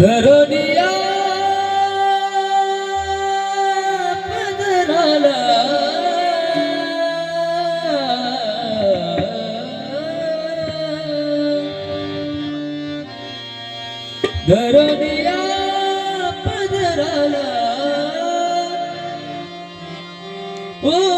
धरोनिया पदराला धरोनिया पदराला ओढू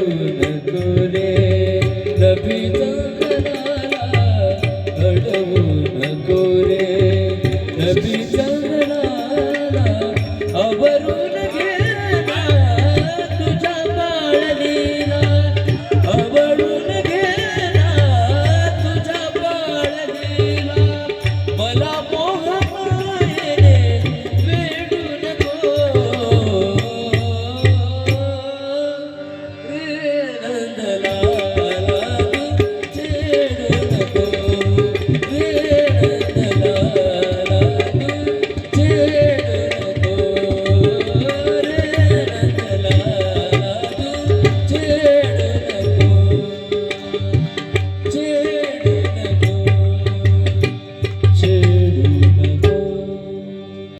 Thank you.